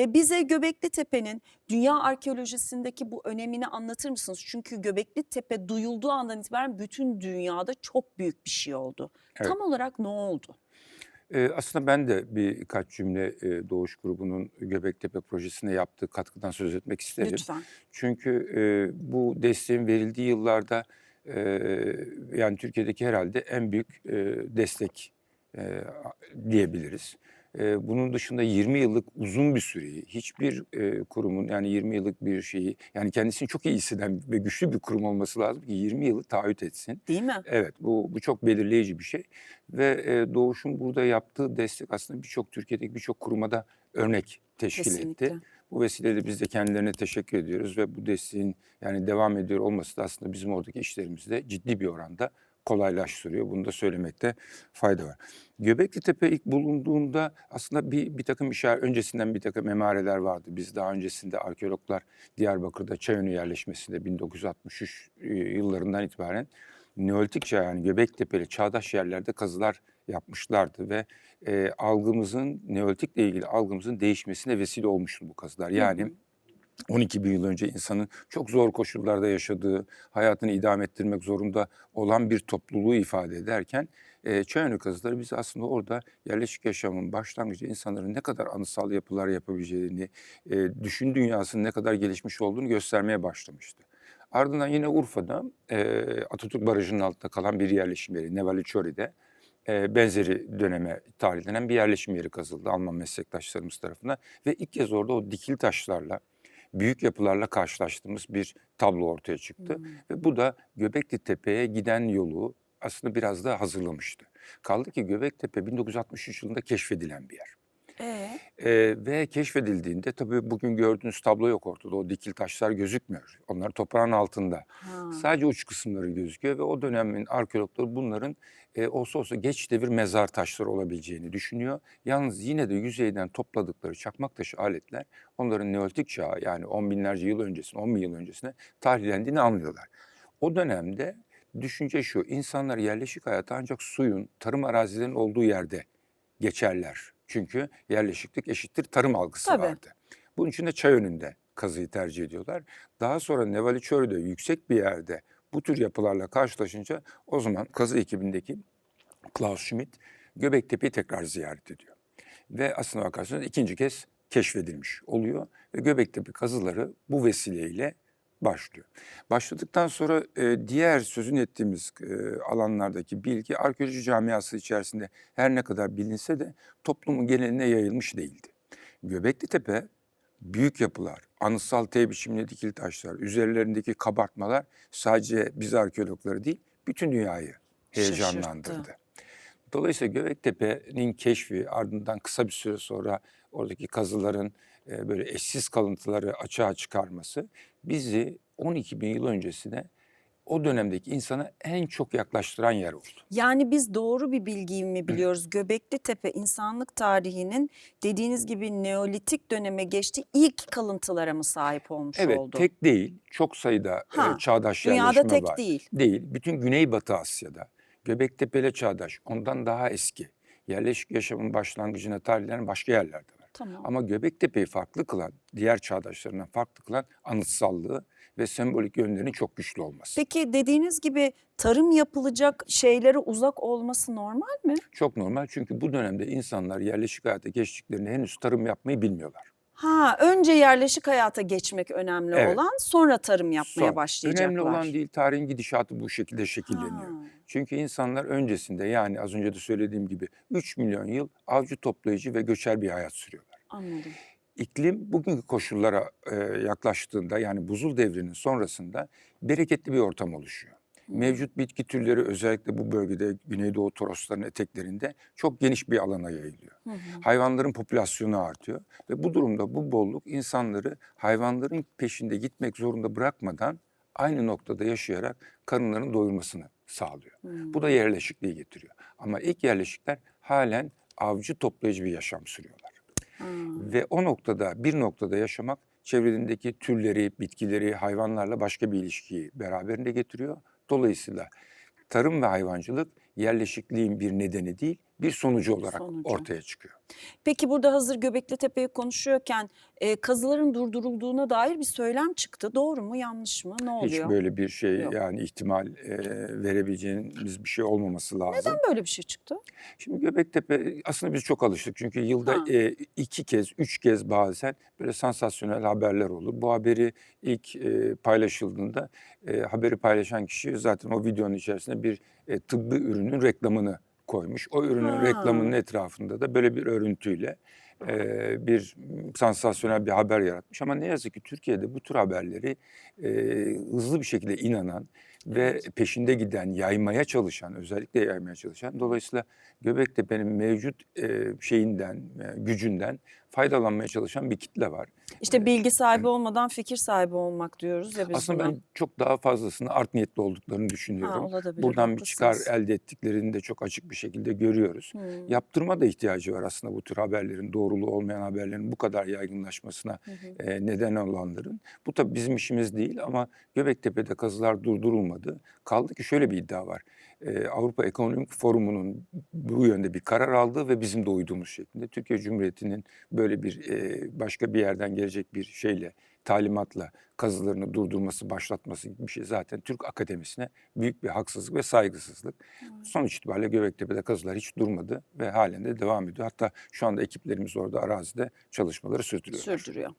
E, bize Göbekli Tepe'nin dünya arkeolojisindeki bu önemini anlatır mısınız? Çünkü Göbekli Tepe duyulduğu andan itibaren bütün dünyada çok büyük bir şey oldu. Evet. Tam olarak ne oldu? Eee, aslında ben de birkaç cümle eee, Doğuş grubunun Göbektepe projesine yaptığı katkıdan söz etmek isterim. Lütfen. Çünkü eee, bu desteğin verildiği yıllarda eee, yani Türkiye'deki herhalde en büyük eee, destek eee, diyebiliriz. Eee, bunun dışında 20 yıllık uzun bir süreyi hiçbir eee, kurumun yani 20 yıllık bir şeyi yani kendisini çok iyi hisseden ve güçlü bir kurum olması lazım ki 20 yılı taahhüt etsin. Değil mi? Evet, bu bu çok belirleyici bir şey ve eee, Doğuş'un burada yaptığı destek aslında birçok Türkiye'deki birçok kuruma da örnek teşkil Kesinlikle. etti. Bu vesileyle biz de kendilerine teşekkür ediyoruz ve bu desteğin yani devam ediyor olması da aslında bizim oradaki işlerimizi de ciddi bir oranda kolaylaştırıyor. Bunu da söylemekte fayda var. Göbekli Tepe ilk bulunduğunda aslında bir, bir takım işaret, öncesinden bir takım emareler vardı. Biz daha öncesinde arkeologlar Diyarbakır'da Çayönü yerleşmesinde 1963 e, yıllarından itibaren Neolitik çağ yani Göbektepe'li çağdaş yerlerde kazılar yapmışlardı ve e, algımızın Neolitikle ilgili algımızın değişmesine vesile olmuştu bu kazılar. Yani Hı hı. 12 bin yıl önce insanın çok zor koşullarda yaşadığı, hayatını idame ettirmek zorunda olan bir topluluğu ifade ederken e, Çayönü kazıları bize aslında orada yerleşik yaşamın başlangıcı insanların ne kadar anısal yapılar yapabileceğini, e, düşün dünyasının ne kadar gelişmiş olduğunu göstermeye başlamıştı. Ardından yine Urfa'da e, Atatürk Barajı'nın altında kalan bir yerleşim yeri Nevali e, benzeri döneme tarihlenen bir yerleşim yeri kazıldı Alman meslektaşlarımız tarafından. Ve ilk kez orada o dikili taşlarla, büyük yapılarla karşılaştığımız bir tablo ortaya çıktı. Hmm. Ve bu da Göbekli Tepe'ye giden yolu aslında biraz da hazırlamıştı. Kaldı ki Göbektepe 1963 yılında keşfedilen bir yer. Ee, Ee, ve keşfedildiğinde tabii bugün gördüğünüz tablo yok ortada. O dikil taşlar gözükmüyor. Onlar toprağın altında. ha. Sadece uç kısımları gözüküyor ve o dönemin arkeologları bunların e, olsa olsa geç devir mezar taşları olabileceğini düşünüyor. Yalnız yine de yüzeyden topladıkları çakmak taşı aletler onların Neolitik çağı yani on binlerce yıl öncesine, on bin yıl öncesine tarihlendiğini anlıyorlar. O dönemde düşünce şu, insanlar yerleşik hayatı ancak suyun, tarım arazilerinin olduğu yerde geçerler. Çünkü yerleşiklik eşittir tarım algısı Tabii. vardı. Bunun için de çay önünde kazıyı tercih ediyorlar. Daha sonra Nevali Çöl'de yüksek bir yerde bu tür yapılarla karşılaşınca o zaman kazı ekibindeki Klaus Schmidt Göbektepe'yi tekrar ziyaret ediyor. Ve aslına bakarsanız ikinci kez keşfedilmiş oluyor. Ve Göbektepe kazıları bu vesileyle başlıyor. Başladıktan sonra e, diğer sözün ettiğimiz e, alanlardaki bilgi arkeoloji camiası içerisinde her ne kadar bilinse de toplumun geneline yayılmış değildi. Göbekli Tepe büyük yapılar, anıtsal T biçimli dikili taşlar, üzerlerindeki kabartmalar sadece biz arkeologları değil, bütün dünyayı heyecanlandırdı. Şaşırttı. Dolayısıyla Göbektepe'nin keşfi ardından kısa bir süre sonra oradaki kazıların e, böyle eşsiz kalıntıları açığa çıkarması bizi 12 bin yıl öncesine o dönemdeki insana en çok yaklaştıran yer oldu. Yani biz doğru bir bilgiyi mi biliyoruz? Göbekli Tepe insanlık tarihinin dediğiniz gibi Neolitik döneme geçti ilk kalıntılara mı sahip olmuş Evet oldu? tek değil çok sayıda e, Ha, çağdaş Dünyada yerleşme tek var. değil. Değil. Bütün Güneybatı Asya'da Göbektepe'yle çağdaş ondan daha eski yerleşik yaşamın başlangıcına tarihlenen başka yerlerde var. Tamam. Ama Göbektepe'yi farklı kılan, diğer çağdaşlarından farklı kılan anıtsallığı ve sembolik yönlerinin çok güçlü olması. Peki dediğiniz gibi tarım yapılacak şeylere uzak olması normal mi? Çok normal çünkü bu dönemde insanlar yerleşik hayata geçtiklerinde henüz tarım yapmayı bilmiyorlar. Ha, önce yerleşik hayata geçmek önemli Evet. olan, sonra tarım yapmaya Son. başlayacaklar. Önemli olan değil tarihin gidişatı bu şekilde şekilleniyor. Ha. Çünkü insanlar öncesinde yani az önce de söylediğim gibi 3 milyon yıl avcı toplayıcı ve göçer bir hayat sürüyorlar. Anladım. İklim bugünkü koşullara e, yaklaştığında yani buzul devrinin sonrasında bereketli bir ortam oluşuyor. Mevcut bitki türleri özellikle bu bölgede Güneydoğu Torosların eteklerinde çok geniş bir alana yayılıyor. Hı hı. Hayvanların popülasyonu artıyor ve bu durumda bu bolluk insanları hayvanların peşinde gitmek zorunda bırakmadan aynı noktada yaşayarak karınlarını doyurmasını sağlıyor. Hmm. Bu da yerleşikliği getiriyor. Ama ilk yerleşikler halen avcı toplayıcı bir yaşam sürüyorlar. Ha. Ve o noktada bir noktada yaşamak çevrelerindeki türleri, bitkileri, hayvanlarla başka bir ilişkiyi beraberinde getiriyor. Dolayısıyla tarım ve hayvancılık yerleşikliğin bir nedeni değil, bir sonucu olarak Sonucu. ortaya çıkıyor. Peki burada hazır Göbekli Tepe'yi konuşuyorken e, kazıların durdurulduğuna dair bir söylem çıktı. Doğru mu yanlış mı? Ne Hiç oluyor? böyle bir şey Yok. yani ihtimal e, verebileceğimiz bir şey olmaması lazım. Neden böyle bir şey çıktı? Şimdi Göbektepe aslında biz çok alıştık çünkü yılda Ha. e, iki kez, üç kez bazen böyle sansasyonel haberler olur. Bu haberi ilk e, paylaşıldığında e, haberi paylaşan kişi zaten o videonun içerisinde bir e, tıbbi ürünün reklamını koymuş. O ürünün Ha. reklamının etrafında da böyle bir örüntüyle e, bir sansasyonel bir haber yaratmış. Ama ne yazık ki Türkiye'de bu tür haberleri e, hızlı bir şekilde inanan ve peşinde giden, yaymaya çalışan, özellikle yaymaya çalışan. Dolayısıyla Göbektepe'nin mevcut e, şeyinden, e, gücünden faydalanmaya çalışan bir kitle var. İşte bilgi sahibi olmadan fikir sahibi olmak diyoruz ya biz Aslında buna. ben çok daha fazlasını art niyetli olduklarını Ha, düşünüyorum. olabilir, Buradan bir çıkar elde ettiklerini de çok açık bir şekilde görüyoruz. Hmm. Yaptırma da ihtiyacı var aslında bu tür haberlerin, doğruluğu olmayan haberlerin bu kadar yaygınlaşmasına Hı hı. e, neden olanların. Bu tabii bizim işimiz değil ama Göbektepe'de kazılar durdurulmadı. Kaldı ki şöyle bir iddia var. E, Avrupa Ekonomik Forumu'nun bu yönde bir karar aldığı ve bizim de uyduğumuz şeklinde. Türkiye Cumhuriyeti'nin böyle bir e, başka bir yerden gelecek bir şeyle, talimatla kazılarını durdurması, başlatması gibi bir şey zaten Türk akademisine büyük bir haksızlık ve saygısızlık. Sonuç itibariyle Göbektepe'de kazılar hiç durmadı ve halen de devam ediyor. Hatta şu anda ekiplerimiz orada arazide çalışmaları sürdürüyorlar. Sürdürüyor.